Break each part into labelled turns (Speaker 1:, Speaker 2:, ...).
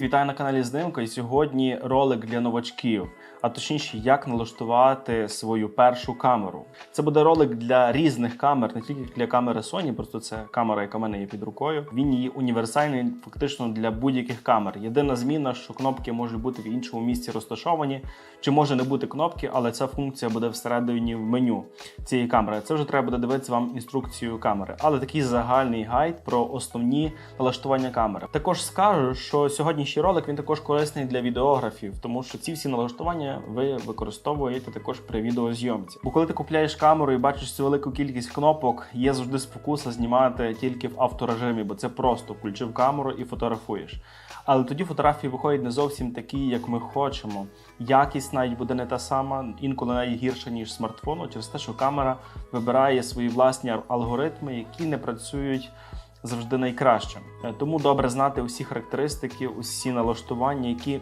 Speaker 1: Вітаю на каналі Знимка. І сьогодні ролик для новачків, а точніше, як налаштувати свою першу камеру. Це буде ролик для різних камер, не тільки для камери Sony, просто це камера, яка в мене є під рукою. Він є універсальний фактично для будь-яких камер. Єдина зміна, що кнопки можуть бути в іншому місці розташовані, чи може не бути кнопки, але ця функція буде всередині в меню цієї камери. Це вже треба буде дивитися вам інструкцію камери, але такий загальний гайд про основні налаштування камери. Також скажу, що сьогоднішній ролик він також корисний для відеографів, тому що ці всі налаштування ви використовуєте також при відеозйомці. Бо коли ти купляєш камеру і бачиш цю велику кількість кнопок, є завжди спокуса знімати тільки в авторежимі, бо це просто включив камеру і фотографуєш. Але тоді фотографії виходять не зовсім такі, як ми хочемо. Якість навіть буде не та сама, інколи навіть гірша, ніж смартфону, через те, що камера вибирає свої власні алгоритми, які не працюють завжди найкраще. Тому добре знати усі характеристики, усі налаштування, які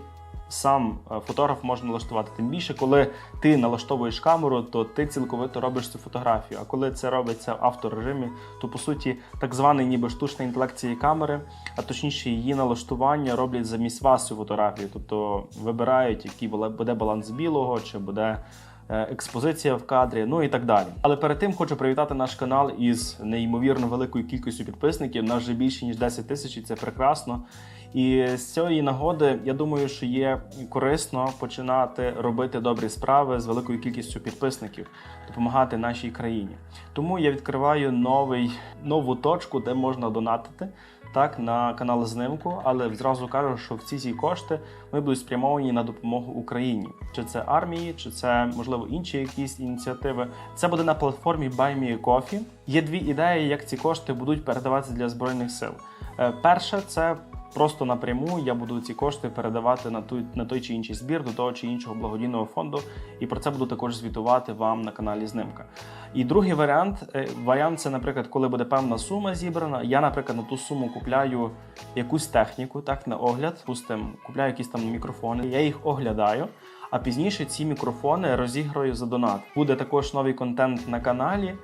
Speaker 1: сам е, фотограф може налаштувати. Тим більше, коли ти налаштовуєш камеру, то ти цілковито робиш цю фотографію. А коли це робиться в авторежимі, то по суті так званий ніби штучний інтелект цієї камери, а точніше її налаштування роблять замість вас цю фотографію. Тобто вибирають, який буде баланс білого, чи буде експозиція в кадрі, ну і так далі. Але перед тим хочу привітати наш канал із неймовірно великою кількістю підписників. Нас вже більше ніж 10 тисяч, і це прекрасно. І з цієї нагоди я думаю, що є корисно починати робити добрі справи з великою кількістю підписників, допомагати нашій країні. Тому я відкриваю новий нову точку, де можна донатити так на канал Знимку, але зразу кажу, що всі ці кошти ми будуть спрямовані на допомогу Україні. Чи це армії, чи це можливо інші якісь ініціативи. Це буде на платформі Buy Me Coffee. Є дві ідеї, як ці кошти будуть передаватися для збройних сил. Е, Перше, це просто напряму я буду ці кошти передавати на той, на той чи інший збір до того чи іншого благодійного фонду, і про це буду також звітувати вам на каналі Знимка. І другий варіант е, варіант це, наприклад, коли буде певна сума зібрана. Я, наприклад, на ту суму купляю якусь техніку, так на огляд. Пустим, купляю якісь там мікрофони. Я їх оглядаю. А пізніше ці мікрофони розіграю за донат. Буде також новий контент на каналі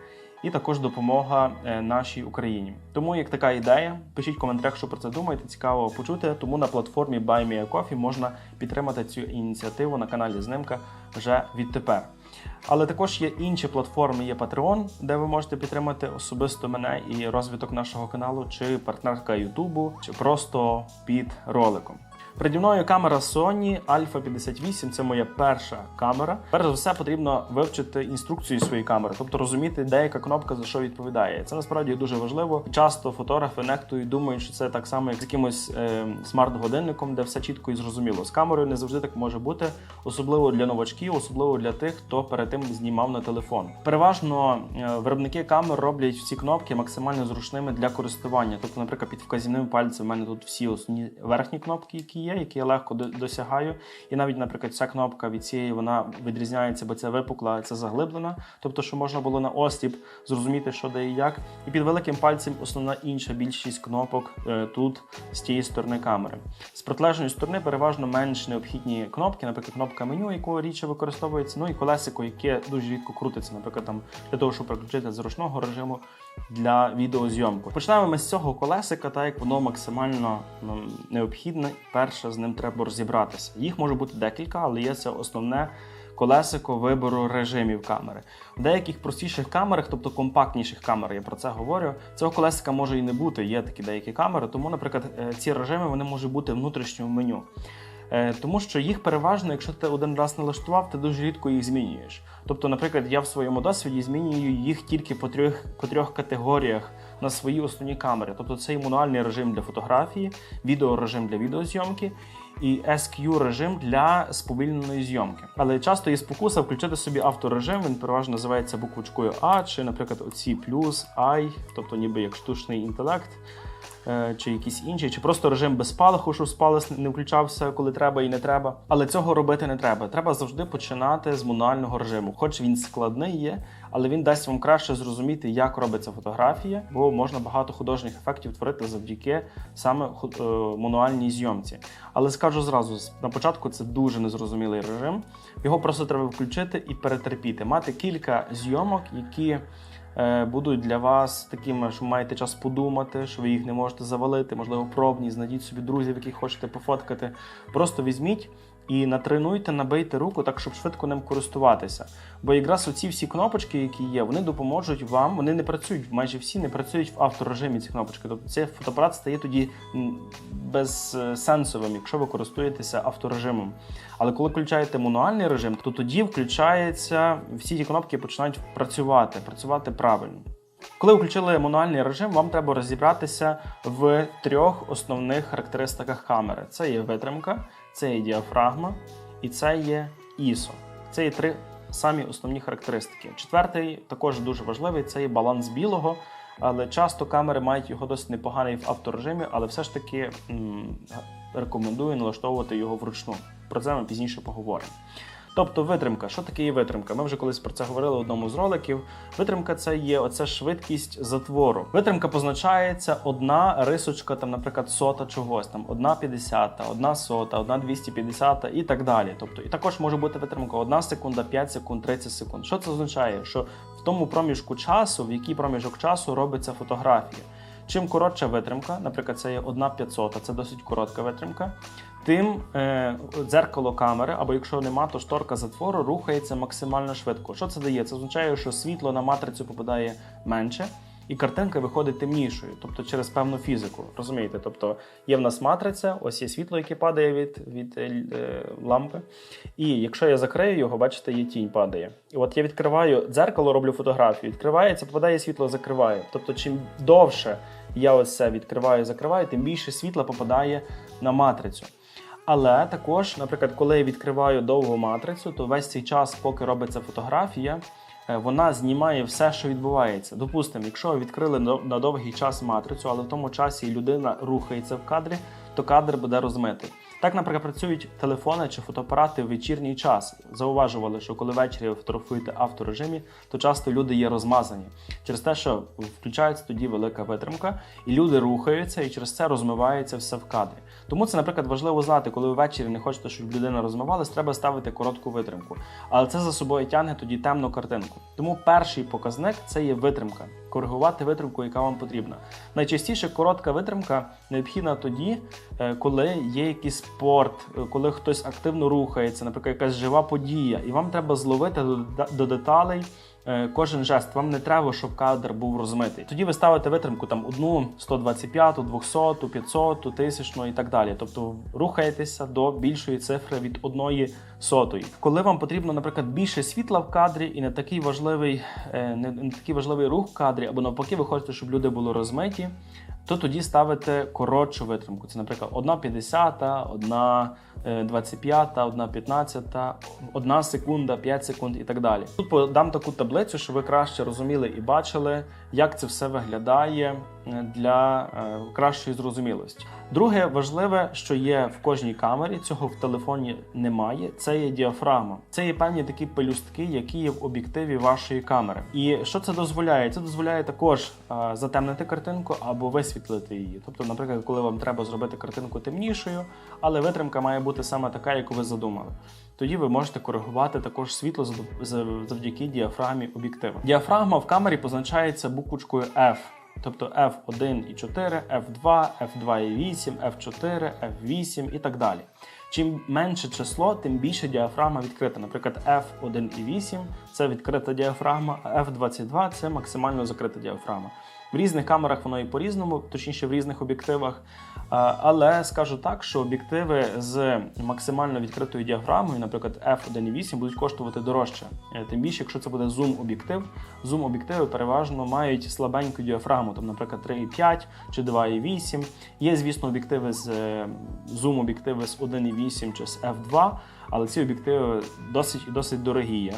Speaker 1: і також допомога е, нашій Україні. Тому як така ідея, пишіть в коментарях, що про це думаєте. Цікаво почути. Тому на платформі Buy Me a Coffee можна підтримати цю ініціативу на каналі Знимка вже відтепер. Але також є інші платформи, є Patreon, де ви можете підтримати особисто мене і розвиток нашого каналу, чи партнерка Ютубу, чи просто під роликом. Переді мною камера Sony Alpha 58 це моя перша камера. Перш за все потрібно вивчити інструкцію своєї камери, тобто розуміти, де яка кнопка за що відповідає. Це насправді дуже важливо. Часто фотографи нехтують, думають, що це так само, як з якимось е, смарт-годинником, де все чітко і зрозуміло. З камерою не завжди так може бути, особливо для новачків, особливо для тих, хто перед тим знімав на телефон. Переважно е, виробники камер роблять всі кнопки максимально зручними для користування. Тобто, наприклад, під вказівним пальцем в мене тут всі основні верхні кнопки, які є, які я легко досягаю. І навіть, наприклад, ця кнопка від цієї вона відрізняється, бо це випукла, це заглиблена. Тобто, що можна було на осліп зрозуміти, що де і як. І під великим пальцем основна інша більшість кнопок е, тут з тієї сторони камери. З протилежної сторони переважно менш необхідні кнопки, наприклад, кнопка меню, яку рідше використовується, ну і колесико, яке дуже рідко крутиться, наприклад, там для того, щоб переключити з ручного режиму для відеозйомку. Почнемо ми з цього колесика, так як воно максимально ну, необхідне. Перше з ним треба розібратися. Їх може бути декілька, але є це основне. Колесико вибору режимів камери. В деяких простіших камерах, тобто компактніших камер, я про це говорю. Цього колесика може і не бути. Є такі деякі камери. Тому, наприклад, е, ці режими вони можуть бути внутрішньому меню. Е, Тому що їх переважно, якщо ти один раз налаштував, ти дуже рідко їх змінюєш. Тобто, наприклад, я в своєму досвіді змінюю їх тільки по трьох, по трьох категоріях на свої основні камери. Тобто це мануальний режим для фотографії, відеорежим для відеозйомки і SQ режим для сповільненої зйомки. Але часто є спокуса включити собі авторежим, він переважно називається буквочкою А, чи, наприклад, оці плюс I, тобто ніби як штучний інтелект. Е, Чи якийсь інший, чи просто режим без спалаху, щоб спалах не включався, коли треба і не треба. Але цього робити не треба. Треба завжди починати з мануального режиму. Хоч він складний є, але він дасть вам краще зрозуміти, як робиться фотографія, бо можна багато художніх ефектів творити завдяки саме е, мануальній зйомці. Але скажу зразу, на початку це дуже незрозумілий режим. Його просто треба включити і перетерпіти. Мати кілька зйомок, які будуть для вас такими, що маєте час подумати, що ви їх не можете завалити, можливо, пробні, знайдіть собі друзів, яких хочете пофоткати. Просто візьміть. І натренуйте, набийте руку так, щоб швидко ним користуватися. Бо якраз оці всі кнопочки, які є, вони допоможуть вам. Вони не працюють, майже всі не працюють в авторежимі ці кнопочки. Тобто цей фотоапарат стає тоді безсенсовим, якщо ви користуєтеся авторежимом. Але коли включаєте мануальний режим, то тоді включається всі ті кнопки починають працювати, працювати правильно. Коли включили мануальний режим, вам треба розібратися в трьох основних характеристиках камери: це є витримка, це є діафрагма і це є ISO. Це є три самі основні характеристики. Четвертий також дуже важливий це є баланс білого. Але часто камери мають його досить непоганий в авторежимі, але все ж таки м, рекомендую налаштовувати його вручну. Про це ми пізніше поговоримо. Тобто витримка. Що таке є витримка? Ми вже колись про це говорили в одному з роликів. Витримка це є оця швидкість затвору. Витримка позначається одна рисочка, там, наприклад, сота чогось, там одна 50, одна сота, одна 250 і так далі. Тобто, і також може бути витримка 1 секунда, 5 секунд, 30 секунд. Що це означає? Що в тому проміжку часу, в який проміжок часу робиться фотографія. Чим коротша витримка, наприклад, це є 1 500, це досить коротка витримка, тим е, дзеркало камери, або якщо нема, то шторка затвору рухається максимально швидко. Що це дає? Це означає, що світло на матрицю попадає менше. І картинка виходить темнішою, тобто через певну фізику. Розумієте? Тобто є в нас матриця, ось є світло, яке падає від, від е, лампи. І якщо я закрию його, бачите, є тінь падає. І от я відкриваю дзеркало, роблю фотографію, відкривається, попадає світло, закриваю. Тобто, чим довше я ось це відкриваю, закриваю, тим більше світла попадає на матрицю. Але також, наприклад, коли я відкриваю довгу матрицю, то весь цей час, поки робиться фотографія, е, вона знімає все, що відбувається. Допустимо, якщо ви відкрили на- на довгий час матрицю, але в тому часі людина рухається в кадрі, то кадр буде розмитий. Так, наприклад, працюють телефони чи фотоапарати в вечірній час. Зауважували, що коли ввечері фотографуєте авторежимі, то часто люди є розмазані через те, що включається тоді велика витримка, і люди рухаються, і через це розмивається все в кадрі. Тому це, наприклад, важливо знати, коли ввечері не хочете, щоб людина розмивалась, треба ставити коротку витримку. Але це за собою тягне тоді темну картинку. Тому перший показник це є витримка. Коригувати витримку, яка вам потрібна. Найчастіше коротка витримка необхідна тоді, е, коли є якийсь спорт, е, коли хтось активно рухається, наприклад, якась жива подія, і вам треба зловити до, деталей кожен жест. Вам не треба, щоб кадр був розмитий. Тоді ви ставите витримку там одну 125, 200, 500, 1000 і так далі. Тобто рухаєтеся до більшої цифри від одної сотої. Коли вам потрібно, наприклад, більше світла в кадрі і не такий важливий, е, не такий важливий рух в кадрі, або навпаки, ви хочете, щоб люди були розмиті, то тоді ставите коротшу витримку. Це, наприклад, 1,50, 1,25, 1,15, 1 секунда, 5 секунд і так далі. Тут подам таку таблицю, щоб ви краще розуміли і бачили, як це все виглядає для е, кращої зрозумілості. Друге важливе, що є в кожній камері, цього в телефоні немає. Це є діафрагма. Це є певні такі пелюстки, які є в об'єктиві вашої камери. І що це дозволяє? Це дозволяє також е, затемнити картинку або висвітлити її. Тобто, наприклад, коли вам треба зробити картинку темнішою, але витримка має бути саме така, яку ви задумали. Тоді ви можете коригувати також світло зав- зав- завдяки діафрагмі об'єктива. Діафрагма в камері позначається буквочкою F. Тобто F1 і 4, F2, F2,8, F4, F8 і так далі. Чим менше число, тим більше діафрагма відкрита. Наприклад, F1 і 8 це відкрита діафрагма, а F22 це максимально закрита діафрагма. В різних камерах воно і по-різному, точніше в різних об'єктивах. Але скажу так, що об'єктиви з максимально відкритою діафрагмою, наприклад, F1.8, будуть коштувати дорожче. Е, Тим більше, якщо це буде зум-об'єктив, зум-об'єктиви переважно мають слабеньку діафрагму, там, наприклад, 3,5 чи 2,8. Є, звісно, об'єктиви з е, зум-об'єктиви з 1,8 чи з F2. Але ці об'єктиви досить досить дорогі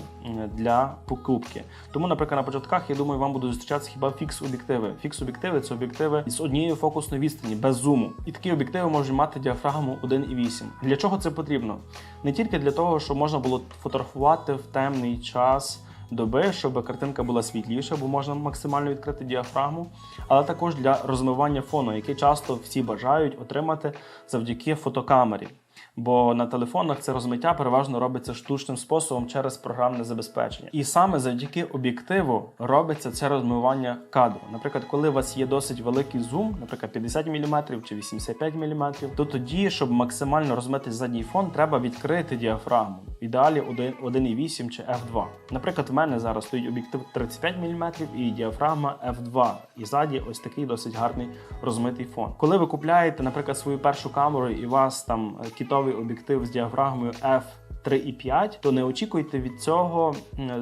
Speaker 1: для покупки. Тому, наприклад, на початках я думаю, вам будуть зустрічатися хіба фікс-об'єктиви. Фікс-об'єктиви це об'єктиви з однією фокусною відстані, без зуму. І такі об'єктиви можуть мати діафрагму 1,8. Для чого це потрібно? Не тільки для того, щоб можна було фотографувати в темний час. Доби, щоб картинка була світліша, бо можна максимально відкрити діафрагму, але також для розмивання фону, яке часто всі бажають отримати завдяки фотокамері. Бо на телефонах це розмиття переважно робиться штучним способом через програмне забезпечення. І саме завдяки об'єктиву робиться це розмивання кадру. Наприклад, коли у вас є досить великий зум, наприклад, 50 мм чи 85 мм, то тоді, щоб максимально розмити задній фон, треба відкрити діафрагму. В ідеалі 1,8 чи f2. Наприклад, в мене зараз стоїть об'єктив 35 мм і діафрагма f2. І ззаді ось такий досить гарний розмитий фон. Коли ви купляєте, наприклад, свою першу камеру, і у вас там кітовий об'єктив з діафрагмою f 3,5, то не очікуйте від цього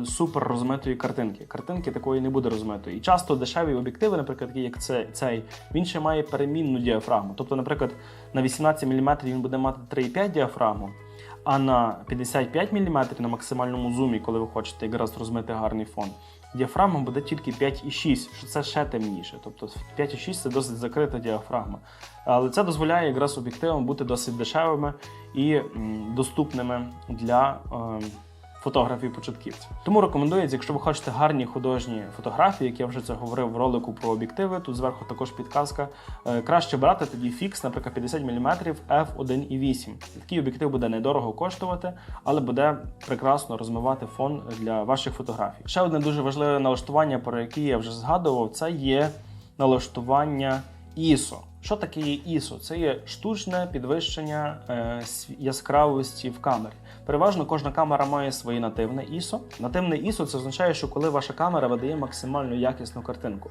Speaker 1: супер розмитої картинки. Картинки такої не буде розмитої. І часто дешеві об'єктиви, наприклад, такі як це, цей, він ще має перемінну діафрагму. Тобто, наприклад, на 18 мм він буде мати 3,5 діафрагму. А на 55 мм на максимальному зумі, коли ви хочете якраз розмити гарний фон, діафрагма буде тільки 5,6, що це ще темніше. Тобто 5,6 це досить закрита діафрагма. Але це дозволяє якраз об'єктивам бути досить дешевими і доступними для е, фотографів початківців. Тому рекомендується, якщо ви хочете гарні художні фотографії, як я вже це говорив в ролику про об'єктиви, тут зверху також підказка. е, Краще брати тоді фікс, наприклад, 50 мм f1.8. Такий об'єктив буде недорого коштувати, але буде прекрасно розмивати фон для ваших фотографій. Ще одне дуже важливе налаштування, про яке я вже згадував, це є налаштування ISO. Що таке є ISO? Це є штучне підвищення е, яскравості в камері. Переважно кожна камера має своє нативне ISO. Нативне ISO це означає, що коли ваша камера видає максимально якісну картинку.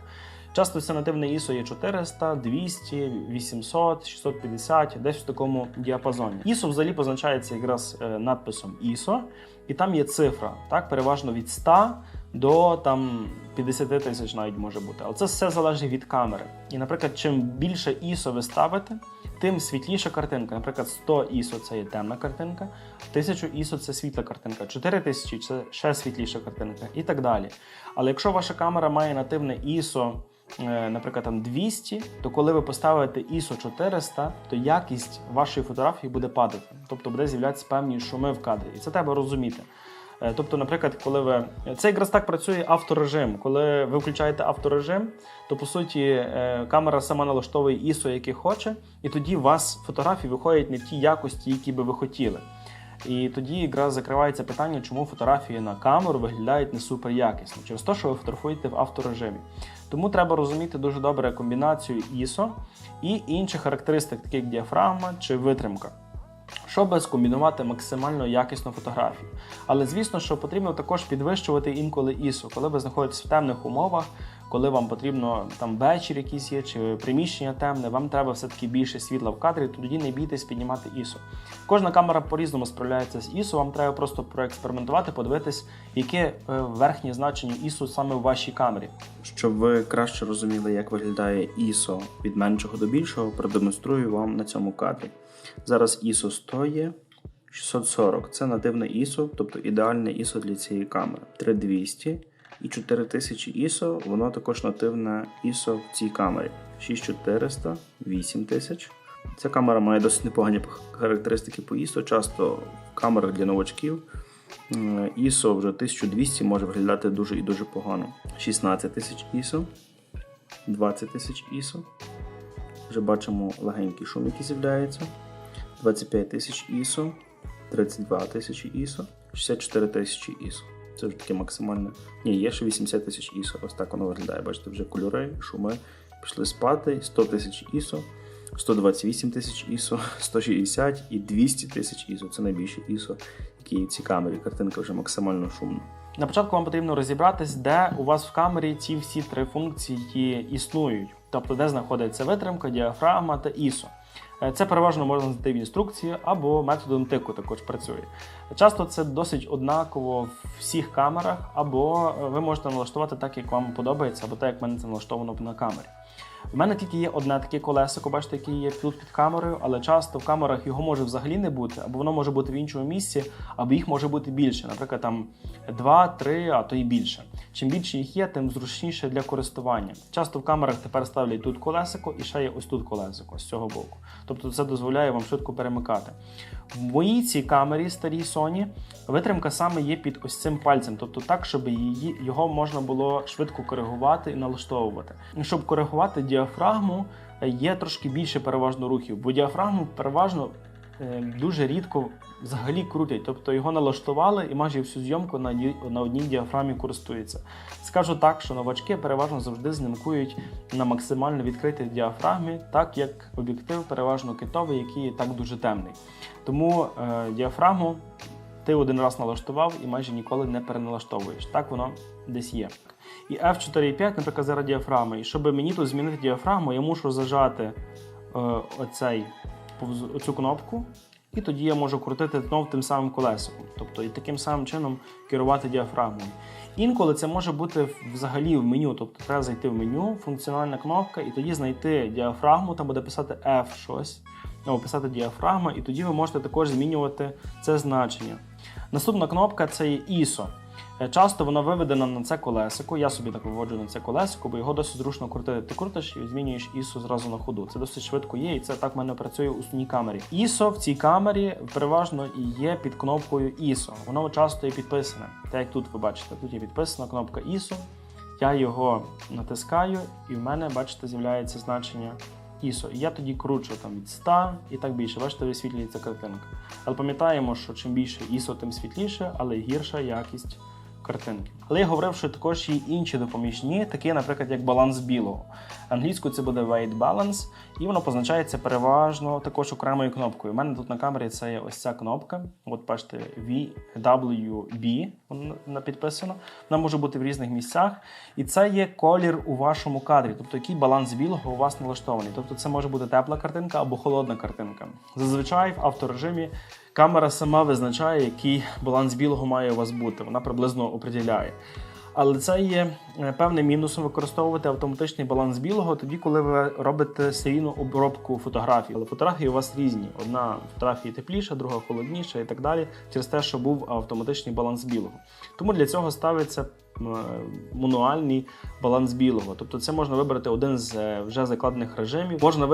Speaker 1: Часто це нативне ISO є 400, 200, 800, 650, десь в такому діапазоні. ISO взагалі позначається якраз е, надписом ISO, і там є цифра, так, переважно від 100 до там 50 тисяч навіть може бути. Але це все залежить від камери. І, наприклад, чим більше ISO ви ставите, тим світліша картинка. Наприклад, 100 ISO це є темна картинка, 1000 ISO це світла картинка, 4000 це ще світліша картинка і так далі. Але якщо ваша камера має нативне ISO, е, наприклад, там 200, то коли ви поставите ISO 400, то якість вашої фотографії буде падати. Тобто буде з'являтися певні шуми в кадрі. І це треба розуміти. Е, Тобто, наприклад, коли ви це якраз так працює авторежим. Коли ви включаєте авторежим, то по суті е, камера сама налаштовує ISO, яке хоче, і тоді у вас фотографії виходять не в тій якості, які би ви хотіли. І тоді якраз закривається питання, чому фотографії на камеру виглядають не супер якісно, через те, що ви фотографуєте в авторежимі. Тому треба розуміти дуже добре комбінацію ISO і інших характеристик, таких як діафрагма чи витримка щоб скомбінувати максимально якісну фотографію. Але звісно, що потрібно також підвищувати інколи ISO, коли ви знаходитесь в темних умовах, коли вам потрібно там вечір якийсь є, чи приміщення темне, вам треба все-таки більше світла в кадрі, то тоді не бійтесь піднімати ISO. Кожна камера по-різному справляється з ISO, вам треба просто проекспериментувати, подивитись, яке е, верхнє значення ISO саме в вашій камері.
Speaker 2: Щоб ви краще розуміли, як виглядає ISO від меншого до більшого, продемонструю вам на цьому кадрі. Зараз ISO 100 є 640. Це нативне ISO, тобто ідеальне ISO для цієї камери. 3200 і 4000 ISO, воно також нативне ISO в цій камері. 6400, 8000. Ця камера має досить непогані характеристики по ISO. Часто в камерах для новачків е, ISO вже 1200 може виглядати дуже і дуже погано. 16 тисяч ISO, 20 тисяч ISO. Вже бачимо легенький шум, який з'являється. 25 тисяч ISO, 32 тисячі ISO, 64 тисячі ISO. Це вже таке максимальне. Ні, є ще 80 тисяч ISO. Ось так воно виглядає. Бачите, вже кольори, шуми пішли спати, 100 тисяч ISO, 128 тисяч ISO, 160 і 200 тисяч ISO. Це найбільші ISO, які є в цій камері. Картинка вже максимально шумна.
Speaker 1: На початку вам потрібно розібратись, де у вас в камері ці всі три функції існують, тобто де знаходиться витримка, діафрагма та ISO. Е, Це переважно можна знайти в інструкції або методом тику також працює. Часто це досить однаково в всіх камерах, або е, ви можете налаштувати так, як вам подобається, або так, як в мене це налаштовано на камері. У мене тільки є одне таке колесико, бачите, яке є тут під камерою, але часто в камерах його може взагалі не бути, або воно може бути в іншому місці, або їх може бути більше. Наприклад, там 2, 3, а то і більше. Чим більше їх є, тим зручніше для користування. Часто в камерах тепер ставлять тут колесико і ще є ось тут колесико з цього боку. Тобто це дозволяє вам швидко перемикати. В моїй цій камері старій Sony витримка саме є під ось цим пальцем, тобто так, щоб її, його можна було швидко коригувати і налаштовувати. Щоб коригувати діафрагму, є трошки більше переважно рухів, бо діафрагму переважно е, дуже рідко взагалі крутять. Тобто його налаштували і майже всю зйомку на, одній- діафрамі користуються. Скажу так, що новачки переважно завжди знімкують на максимально відкритій діафрагмі, так як об'єктив переважно китовий, який так дуже темний. Тому е, діафрагму ти один раз налаштував і майже ніколи не переналаштовуєш. Так воно десь є. І F4.5, наприклад, зараз діафрагма. І щоб мені тут змінити діафрагму, я мушу зажати е, оцей, оцю кнопку, і тоді я можу крутити знов тим самим колесиком. Тобто і таким самим чином керувати діафрагмою. Інколи це може бути взагалі в меню, тобто треба зайти в меню, функціональна кнопка, і тоді знайти діафрагму, там буде писати F щось, або писати діафрагма, і тоді ви можете також змінювати це значення. Наступна кнопка це є ISO. Е, Часто воно виведено на це колесико. Я собі так виводжу на це колесико, бо його досить зручно крутити. Ти крутиш і змінюєш ISO зразу на ходу. Це досить швидко є, і це так в мене працює у основній камері. ISO в цій камері переважно і є під кнопкою ISO. Воно часто є підписане. Так як тут ви бачите, тут є підписана кнопка ISO. Я його натискаю, і в мене, бачите, з'являється значення ISO. І я тоді кручу там від 100 і так більше. Бачите, висвітлюється картинка. Але пам'ятаємо, що чим більше ISO, тим світліше, але гірша якість картинки. Але я говорив, що також є інші допоміжні, такі, наприклад, як баланс білого. Англійською це буде Weight Balance, і воно позначається переважно також окремою кнопкою. У мене тут на камері це є ось ця кнопка. От бачите, VWB, вона підписано. Вона може бути в різних місцях. І це є колір у вашому кадрі, тобто який баланс білого у вас налаштований. Тобто це може бути тепла картинка або холодна картинка. Зазвичай в авторежимі камера сама визначає, який баланс білого має у вас бути. Вона приблизно определяє. Але це є е, певним мінусом використовувати автоматичний баланс білого тоді, коли ви робите серійну обробку фотографій. Але фотографії у вас різні. Одна фотографія тепліша, друга холодніша і так далі, через те, що був автоматичний баланс білого. Тому для цього ставиться мануальний баланс білого. Тобто це можна вибрати один з е, вже закладених режимів. Можна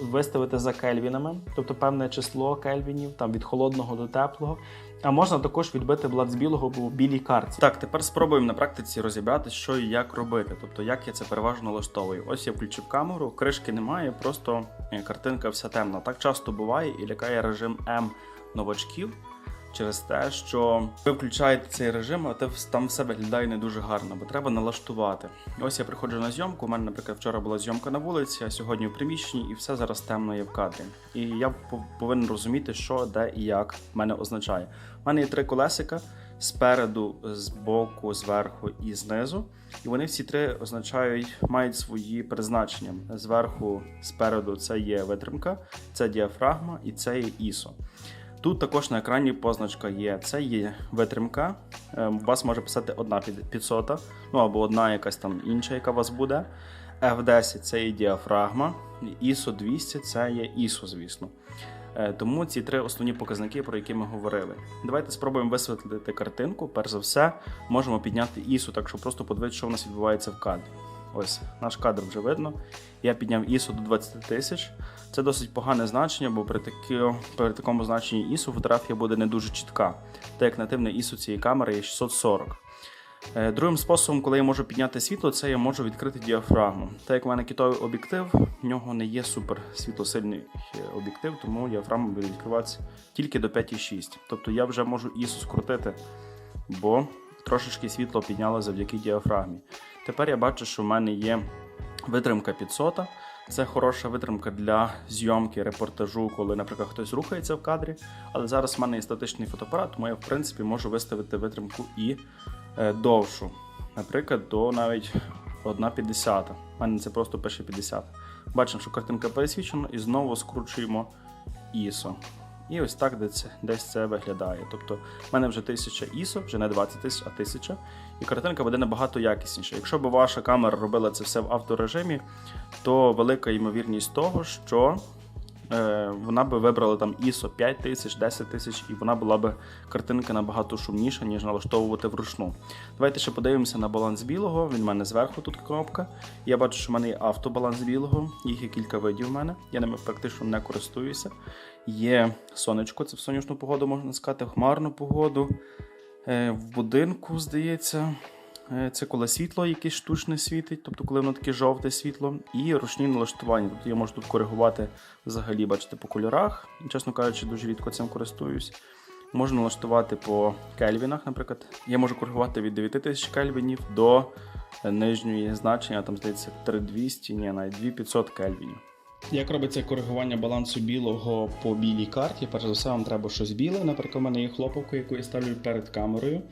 Speaker 1: виставити за кельвінами, тобто певне число кельвінів, там від холодного до теплого. А можна також відбити баланс білого по білій карті. Так, тепер спробуємо на практиці розібрати, що і як робити. Тобто, як я це переважно налаштовую. Ось я включив камеру, кришки немає, просто е, картинка вся темна. Так часто буває і лякає режим М новачків через те, що ви включаєте цей режим, а те там все виглядає не дуже гарно, бо треба налаштувати. Ось я приходжу на зйомку. У мене, наприклад, вчора була зйомка на вулиці, а сьогодні в приміщенні, і все зараз темно є в кадрі. І я пов- повинен розуміти, що де і як мене означає. У мене є три колесика спереду, збоку, зверху і знизу. І вони всі три означають, мають свої призначення. Зверху, спереду це є витримка, це діафрагма і це є ISO. Тут також на екрані позначка є. Це є витримка. Е, У вас може писати одна під- 500, ну або одна якась там інша, яка у вас буде. F10 це є діафрагма, ISO 200 це є ISO, звісно. Е, Тому ці три основні показники, про які ми говорили. Давайте спробуємо висвітлити картинку. Перш за все, можемо підняти ISO, так що просто подивитися, що в нас відбувається в кадрі. Ось наш кадр вже видно. Я підняв ISO до 20 тисяч. Це досить погане значення, бо при, такі, при такому значенні ISO фотографія буде не дуже чітка, так як нативне ISO цієї камери є 640. Е, Другим способом, коли я можу підняти світло, це я можу відкрити діафрагму. Так як в мене китовий об'єктив, в нього не є супер світлосильний е, об'єктив, тому діафрагма буде відкриватися тільки до 5,6. Тобто я вже можу ISO скрутити, бо трошечки світло підняло завдяки діафрагмі. Тепер я бачу, що в мене є витримка 500. Це хороша витримка для зйомки, репортажу, коли, наприклад, хтось рухається в кадрі. Але зараз в мене є статичний фотоапарат, тому я, в принципі, можу виставити витримку і е, довшу. Наприклад, до навіть 1,50. У мене це просто пише 50. Бачимо, що картинка пересвічена, і знову скручуємо ISO. І ось так десь, десь це виглядає. Тобто, в мене вже 1000 ISO, вже не 20 тисяч, а 1000. І картинка буде набагато якісніша. Якщо б ваша камера робила це все в авторежимі, то велика ймовірність того, що вона би вибрала там ISO 5 тисяч, 10 тисяч, і вона була б картинка набагато шумніша, ніж налаштовувати вручну. Давайте ще подивимося на баланс білого. Він в мене зверху тут кнопка. Я бачу, що в мене є автобаланс білого, їх є кілька видів в мене. Я ними практично не користуюся. Є сонечко, це в сонячну погоду можна сказати, хмарну погоду. Е, В будинку, здається, Е, Це коли світло якесь штучне світить, тобто коли воно таке жовте світло, і ручні налаштування. Тобто я можу тут коригувати взагалі, бачите, по кольорах. Чесно кажучи, дуже рідко цим користуюсь. Можу налаштувати по кельвінах, наприклад. Я можу коригувати від 9000 кельвінів до е, нижньої значення, там здається 3200, ні, навіть 2500 кельвінів. Як робиться коригування балансу білого по білій карті? Перш за все, вам треба щось біле. Наприклад, у мене є хлопавка, яку я ставлю перед камерою.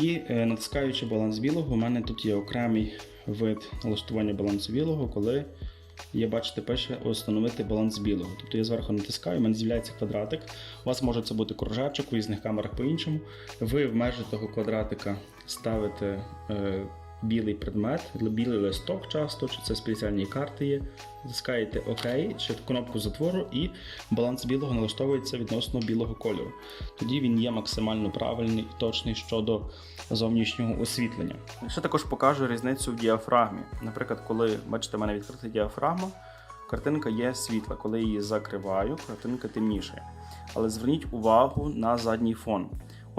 Speaker 1: І е, натискаючи баланс білого, у мене тут є окремий вид налаштування балансу білого, коли є, бачите, пише встановити баланс білого. Тобто я зверху натискаю, у мене з'являється квадратик. У вас може це бути кружечок, у різних камерах по-іншому. Ви в межі того квадратика ставите. Білий предмет, білий листок часто, чи це спеціальні карти є. Затискаєте ОК чи кнопку затвору, і баланс білого налаштовується відносно білого кольору. Тоді він є максимально правильний і точний щодо зовнішнього освітлення. Ще також покажу різницю в діафрагмі. Наприклад, коли бачите, в мене відкрита діафрагма, картинка є світла. Коли її закриваю, картинка темніше. Але зверніть увагу на задній фон.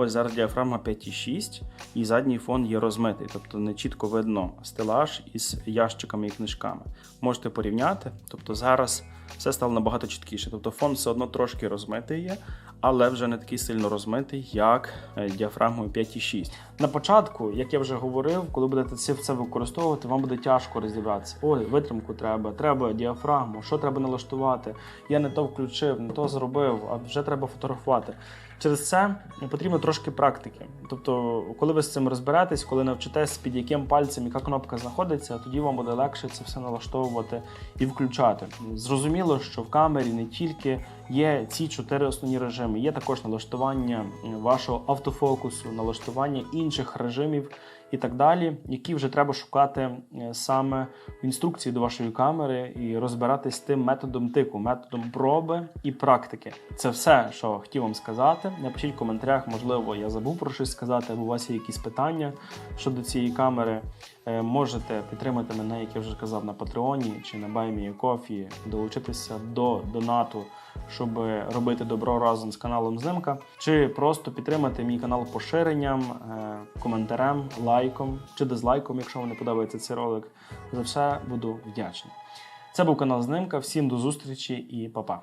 Speaker 1: Ось зараз діафрагма 5,6 і задній фон є розмитий, тобто не чітко видно стелаж із ящиками і книжками. Можете порівняти, тобто зараз все стало набагато чіткіше. Тобто фон все одно трошки розмитий є, але вже не такий сильно розмитий, як е, діафрагмою 5,6. На початку, як я вже говорив, коли будете це використовувати, вам буде тяжко розібратися. Ой, витримку треба, треба діафрагму, що треба налаштувати. Я не то включив, не то зробив, а вже треба фотографувати. Через це потрібно трошки практики. Тобто, коли ви з цим розберетесь, коли навчитесь, під яким пальцем яка кнопка знаходиться, тоді вам буде легше це все налаштовувати і включати. Зрозуміло, що в камері не тільки є ці чотири основні режими, є також налаштування вашого автофокусу, налаштування інших режимів і так далі, які вже треба шукати е, саме в інструкції до вашої камери і розбиратись з тим методом тику, методом проби і практики. Це все, що хотів вам сказати. Напишіть в коментарях, можливо, я забув про щось сказати, або у вас є якісь питання щодо цієї камери. Е, Можете підтримати мене, як я вже казав, на Патреоні чи на BuyMeACoffee, долучитися до донату, щоб робити добро разом з каналом Зимка, чи просто підтримати мій канал поширенням, е, коментарем, лайком чи дизлайком, якщо вам не подобається цей ролик. За все буду вдячний. Це був канал Знимка. Всім до зустрічі і па-па.